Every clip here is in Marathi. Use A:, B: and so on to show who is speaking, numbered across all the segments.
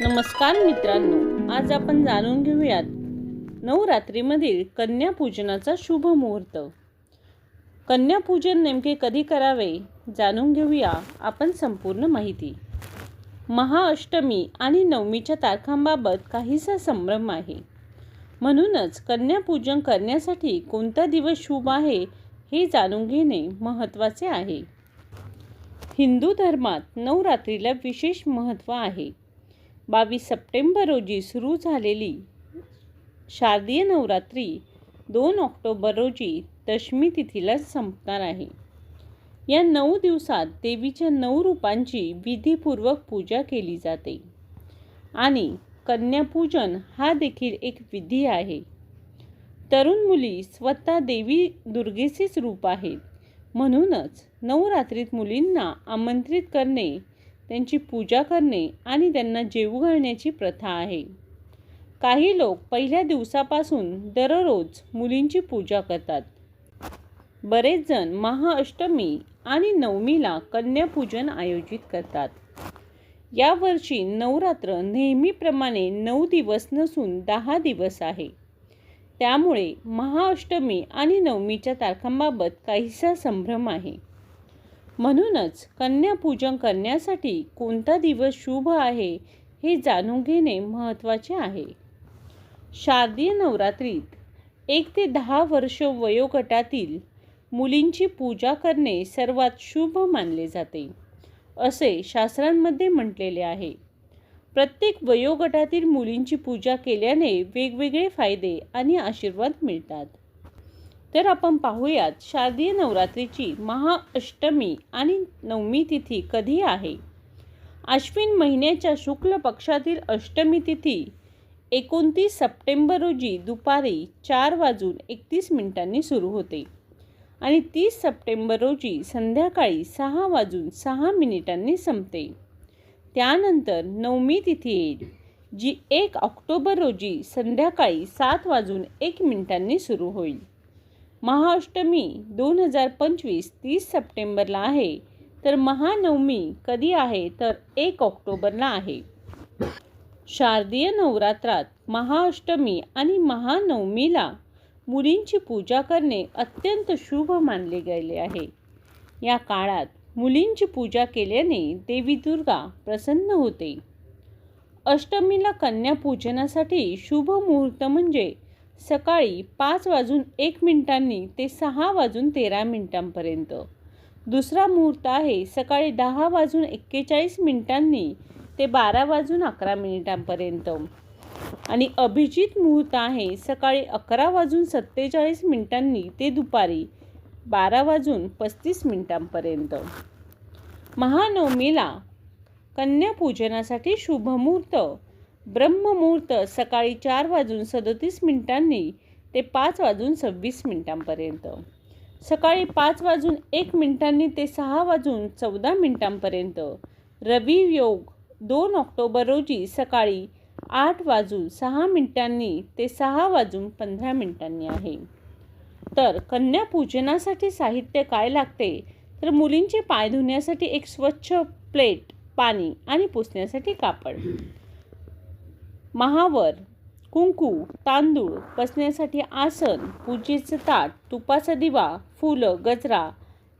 A: नमस्कार मित्रांनो आज आपण जाणून घेऊयात नवरात्रीमधील कन्यापूजनाचा शुभ मुहूर्त. कन्यापूजन नेमके कधी करावे जाणून घेऊया आपण संपूर्ण माहिती. महाअष्टमी आणि नवमीच्या तारखांबाबत काहीसा संभ्रम आहे. म्हणूनच कन्यापूजन करण्यासाठी कोणता दिवस शुभ आहे हे जाणून घेणे महत्त्वाचे आहे. हिंदू धर्मात नवरात्रीला विशेष महत्त्व आहे. बावीस सप्टेंबर रोजी सुरू झालेली शारदीय नवरात्री दोन ऑक्टोबर रोजी दशमी तिथीला संपणार आहे. या नऊ दिवसात देवीच्या नऊ रूपांची विधीपूर्वक पूजा केली जाते आणि कन्यापूजन हा देखील एक विधी आहे. तरुण मुली स्वतः देवी दुर्गेचेच रूप आहेत. म्हणूनच नवरात्रीत मुलींना आमंत्रित करणे त्यांची पूजा करणे आणि त्यांना जेवू घालण्याची प्रथा आहे. काही लोक पहिल्या दिवसापासून दररोज मुलींची पूजा करतात. बरेच जण महाअष्टमी आणि नवमीला कन्यापूजन आयोजित करतात. यावर्षी नवरात्र नेहमीप्रमाणे नऊ दिवस नसून दहा दिवस आहे. त्यामुळे महाअष्टमी आणि नवमीच्या तारखांबाबत काहीसा संभ्रम आहे. म्हणूनच कन्यापूजन करण्यासाठी कोणता दिवस शुभ आहे हे जाणून घेणे महत्त्वाचे आहे. शारदीय नवरात्रीत एक ते दहा वर्ष वयोगटातील मुलींची पूजा करणे सर्वात शुभ मानले जाते असे शास्त्रांमध्ये म्हटलेले आहे. प्रत्येक वयोगटातील मुलींची पूजा केल्याने वेगवेगळे फायदे आणि आशीर्वाद मिळतात. तर आपण पाहूयात शारदीय नवरात्रीची महाअष्टमी आणि नवमी तिथी कधी आहे? आश्विन महिन्याच्या शुक्ल पक्षातील अष्टमी तिथी एकोणतीस सप्टेंबर रोजी दुपारी चार वाजून एकतीस मिनिटांनी सुरू होते आणि तीस सप्टेंबर रोजी संध्याकाळी सहा वाजून सहा मिनिटांनी संपते. त्यानंतर नवमी तिथी येईल जी एक ऑक्टोबर रोजी संध्याकाळी सात वाजून एक मिनिटांनी सुरू होईल. महाअष्टमी दोन हजार पंचवीस तीस सप्टेंबरला आहे. तर महानवमी कधी आहे? तर एक ऑक्टोबरला आहे. शारदीय नवरात्रात महाअष्टमी आणि महानवमीला मुलींची पूजा करणे अत्यंत शुभ मानले गेले आहे. या काळात मुलींची पूजा केल्याने देवी दुर्गा प्रसन्न होते. अष्टमीला कन्यापूजनासाठी शुभ मुहूर्त म्हणजे सकाळी पाच वाजून एक मिनिटांनी ते सहा वाजून तेरा मिनिटांपर्यंत. दुसरा मुहूर्त आहे सकाळी दहा वाजून एक्केचाळीस मिनिटांनी ते बारा वाजून अकरा मिनिटांपर्यंत. आणि अभिजित मुहूर्त आहे सकाळी अकरा वाजून सत्तेचाळीस मिनिटांनी ते दुपारी बारा वाजून पस्तीस मिनिटांपर्यंत. महानवमीला कन्यापूजनासाठी शुभमुहूर्त ब्रह्ममुहूर्त सकाळी चार वाजून सदतीस मिनिटांनी ते पाच वाजून सव्वीस मिनिटांपर्यंत. सकाळी पाच वाजून एक मिनिटांनी ते सहा वाजून चौदा मिनिटांपर्यंत. रवी योग दोन ऑक्टोबर रोजी सकाळी आठ वाजून सहा मिनिटांनी ते सहा वाजून पंधरा मिनिटांनी आहे. तर कन्यापूजनासाठी साहित्य काय लागते? तर मुलींचे पाय धुण्यासाठी एक स्वच्छ प्लेट पाणी आणि पुसण्यासाठी कापड. महावर कुंकू तांदूळ बसण्यासाठी आसन पूजेचं ताट तुपाचा दिवा फुलं गजरा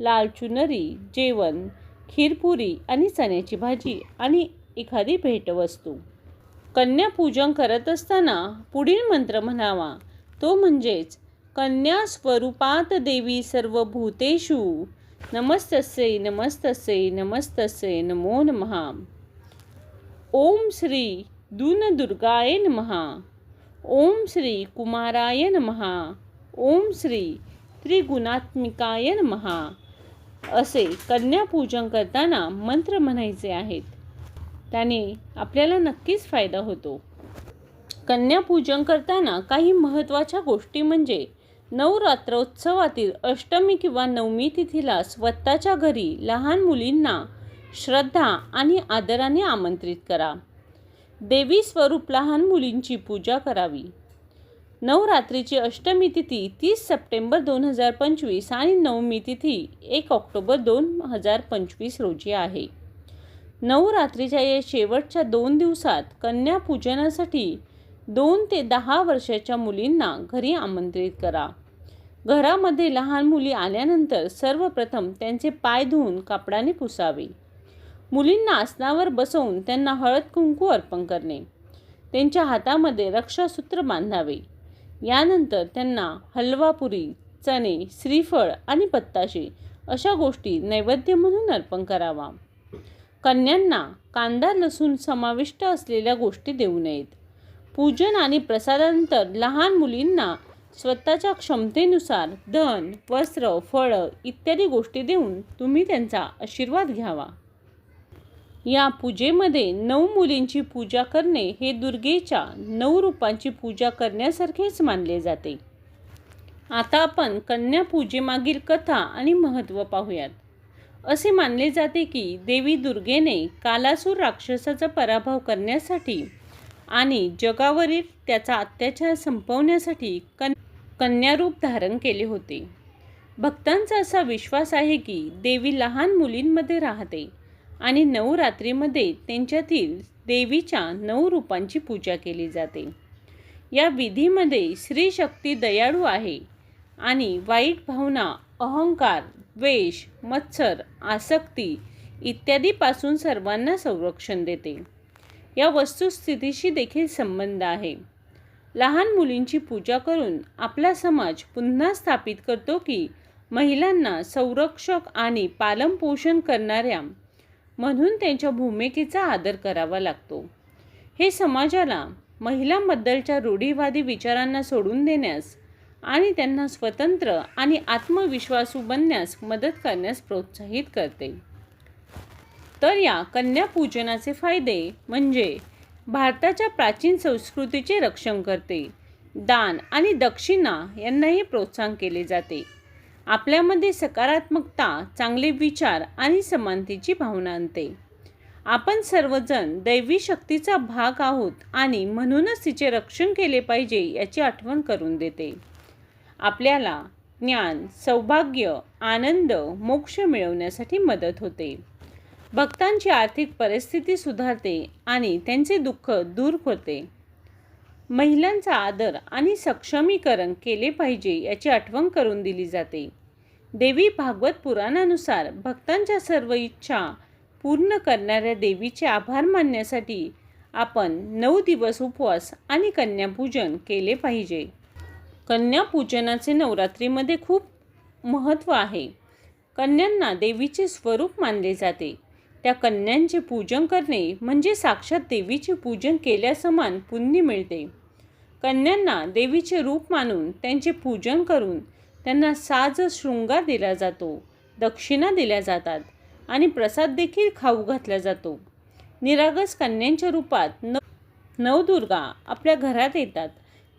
A: लाल चुनरी जेवण खीरपुरी आणि चण्याची भाजी आणि एखादी भेटवस्तू. कन्यापूजन करत असताना पुढील मंत्र म्हणावा. तो म्हणजेच कन्या स्वरूपात देवी सर्व भूतेषु नमस्तसे नमस्तसे नमस्तसे नमो. नमहा ओम श्री दुर्गाय महा ओम श्री कुमाराय महा ओम श्री त्रिगुणात्मिकाय महा असे कन्यापूजन करताना मंत्र म्हणायचे आहेत. त्याने आपल्याला नक्कीच फायदा होतो. कन्यापूजन करताना काही महत्त्वाच्या गोष्टी म्हणजे नवरात्रोत्सवातील अष्टमी किंवा नवमी तिथीला स्वतःच्या घरी लहान मुलींना श्रद्धा आणि आदराने आमंत्रित करा. देवी स्वरूप लहान मुलींची पूजा करावी. नवरात्रीची अष्टमी तिथी तीस सप्टेंबर दोन हजार पंचवीस आणि नवमी तिथी एक ऑक्टोबर दोन हजार पंचवीस रोजी आहे. नवरात्रीच्या या शेवटच्या दोन दिवसात कन्यापूजनासाठी दोन ते दहा वर्षाच्या मुलींना घरी आमंत्रित करा. घरामध्ये लहान मुली आल्यानंतर सर्वप्रथम त्यांचे पाय धुवून कापडाने पुसावे. मुलींना आसनावर बसवून त्यांना हळद कुंकू अर्पण करणे. त्यांच्या हातामध्ये रक्षासूत्र बांधावे. यानंतर त्यांना हलवापुरी चणे श्रीफळ आणि पत्ताशे अशा गोष्टी नैवेद्य म्हणून अर्पण करावा. कन्यांना कांदा लसूण समाविष्ट असलेल्या गोष्टी देऊ नयेत. पूजन आणि प्रसादानंतर लहान मुलींना स्वतःच्या क्षमतेनुसार धन वस्त्र फळं इत्यादी गोष्टी देऊन तुम्ही त्यांचा आशीर्वाद घ्यावा. या पूजेमध्ये नऊ मुलींची पूजा करणे हे दुर्गेच्या नऊ रूपांची पूजा करण्यासारखेच मानले जाते. आता आपण कन्या पूजेमागील कथा आणि महत्त्व पाहूयात. असे मानले जाते की देवी दुर्गेने कालासूर राक्षसाचा पराभव करण्यासाठी आणि जगावरील त्याचा अत्याचार संपवण्यासाठी कन कन्यारूप धारण केले होते. भक्तांचा असा विश्वास आहे की देवी लहान मुलींमध्ये राहते. आणि नवरात्रीमध्ये त्यांच्यातील देवीच्या नऊ रूपांची पूजा केली जाते. या विधीमध्ये स्त्रीशक्ती दयाळू आहे आणि वाईट भावना अहंकार द्वेष मत्सर आसक्ती इत्यादीपासून सर्वांना संरक्षण देते. या वस्तुस्थितीशी देखील संबंध आहे. लहान मुलींची पूजा करून आपला समाज पुन्हा स्थापित करतो की महिलांना संरक्षक आणि पालनपोषण करणाऱ्या म्हणून त्यांच्या भूमिकेचा आदर करावा लागतो. हे समाजाला महिलांबद्दलच्या रूढीवादी विचारांना सोडून देण्यास आणि त्यांना स्वतंत्र आणि आत्मविश्वासू बनण्यास मदत करण्यास प्रोत्साहित करते. तर या कन्यापूजनाचे फायदे म्हणजे भारताच्या प्राचीन संस्कृतीचे रक्षण करते. दान आणि दक्षिणा यांनाही प्रोत्साहन केले जाते. आपल्यामध्ये सकारात्मकता चांगले विचार आणि समानतेची भावना आणते. आपण सर्वजण दैवी शक्तीचा भाग आहोत आणि म्हणूनच तिचे रक्षण केले पाहिजे याची आठवण करून देते. आपल्याला ज्ञान सौभाग्य आनंद मोक्ष मिळवण्यासाठी मदत होते. भक्तांची आर्थिक परिस्थिती सुधारते आणि त्यांचे दुःख दूर होते महिलांचा आदर आणि सक्षमीकरण केले पाहिजे याची आठवण करून दिली जाते. देवी भागवत पुराणानुसार भक्तांच्या सर्व इच्छा पूर्ण करणाऱ्या देवीचे आभार मानण्यासाठी आपण नऊ दिवस उपवास आणि कन्यापूजन केले पाहिजे. कन्यापूजनाचे नवरात्रीमध्ये खूप महत्त्व आहे. कन्यांना देवीचे स्वरूप मानले जाते. त्या कन्यांचे पूजन करणे म्हणजे साक्षात देवीचे पूजन केल्यासमान पुण्य मिळते. कन्यांना देवीचे रूप मानून त्यांचे पूजन करून त्यांना साज शृंगार दिला जातो दक्षिणा दिल्या जातात आणि प्रसाद देखील खाऊ घातला जातो. निरागस कन्यांच्या रूपात न नवदुर्गा आपल्या घरात येतात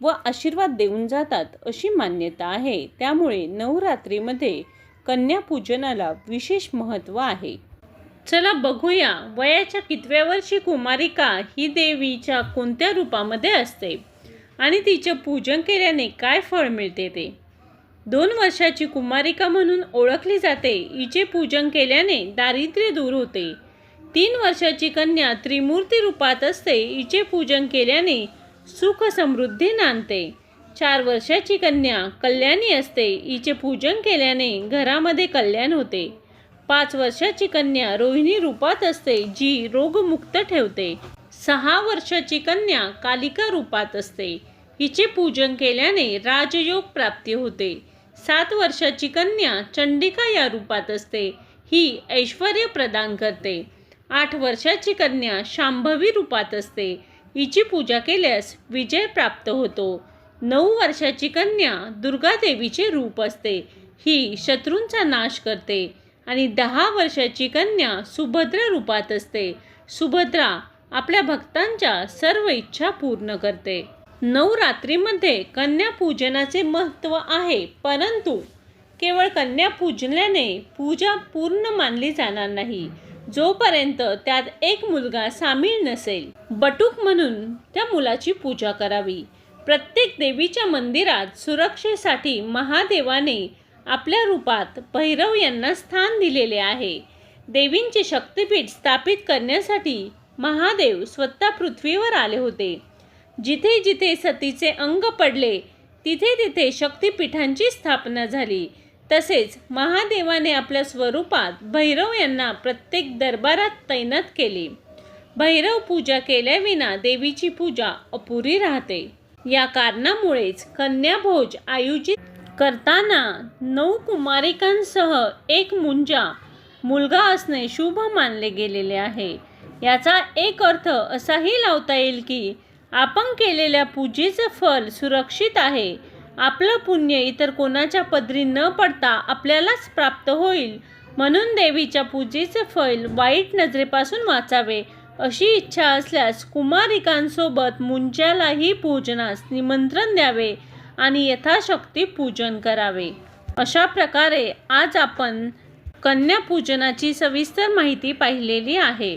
A: व आशीर्वाद देऊन जातात अशी मान्यता आहे. त्यामुळे नवरात्रीमध्ये कन्यापूजनाला विशेष महत्त्व आहे. चला बघूया वयाच्या कितव्या वर्षी कुमारिका ही देवीच्या कोणत्या रूपामध्ये असते? आणि तिचे पूजन केल्याने काय फळ मिळते ते? दोन वर्षाची कुमारिका म्हणून ओळखली जाते. हिचे पूजन केल्याने दारिद्र्य दूर होते. तीन वर्षाची कन्या त्रिमूर्ती रूपात असते. हिचे पूजन केल्याने सुख समृद्धी नांदते. चार वर्षाची कन्या कल्याणी असते. हिचे पूजन केल्याने घरामध्ये कल्याण होते. पाच वर्षाची कन्या रोहिणी रूपात असते जी रोगमुक्त ठेवते. सहा वर्षाची कन्या कालिका रूपात असते. हिचे पूजन केल्याने राजयोग प्राप्ती होते. सात वर्षाची कन्या चंडिका या रूपात असते. ही ऐश्वर प्रदान करते. आठ वर्षाची कन्या शांभवी रूपात असते. हिची पूजा केल्यास विजय प्राप्त होतो. नऊ वर्षाची कन्या दुर्गादेवीचे रूप असते. ही शत्रूंचा नाश करते. आणि दहा वर्षाची कन्या सुभद्रा रूपात असते. सुभद्रा आपल्या भक्तांच्या सर्व इच्छा पूर्ण करते. नवरात्रीमध्ये कन्या पूजनाचे महत्त्व आहे परंतु केवळ कन्या पूजल्याने पूजा पूर्ण मानली जाणार नाही. जोपर्यंत त्यात एक मुलगा सामील नसेल बटूक म्हणून त्या मुलाची पूजा करावी. प्रत्येक देवीच्या मंदिरात सुरक्षेसाठी महादेवाने आपल्या रूपात भैरव यांना स्थान दिलेले आहे. देवींचे शक्तिपीठ स्थापित करण्यासाठी महादेव स्वतः पृथ्वीवर आले होते. जिथे जिथे सतीचे अंग पडले तिथे तिथे शक्तिपीठांची स्थापना झाली. तसेच महादेवाने आपल्या स्वरूपात भैरव यांना प्रत्येक दरबारात तैनात केले. भैरव पूजा केल्याविना देवीची पूजा अपुरी राहते. या कारणामुळेच कन्याभोज आयोजित करताना नऊ कुमारिकांसह एक मुंजा मुलगा असणे शुभ मानले गेलेले आहे. याचा एक अर्थ असाही लावता येईल की आपण केलेल्या पूजेचं फल सुरक्षित आहे. आपलं पुण्य इतर कोणाच्या पदरी न पडता आपल्यालाच प्राप्त होईल. म्हणून देवीच्या पूजेचे फल वाईट नजरेपासून वाचावे अशी इच्छा असल्यास कुमारिकांसोबत मुंच्यालाही पूजनास निमंत्रण द्यावे आणि यथाशक्ती पूजन करावे. अशा प्रकारे आज आपण कन्यापूजनाची सविस्तर माहिती पाहिलेली आहे.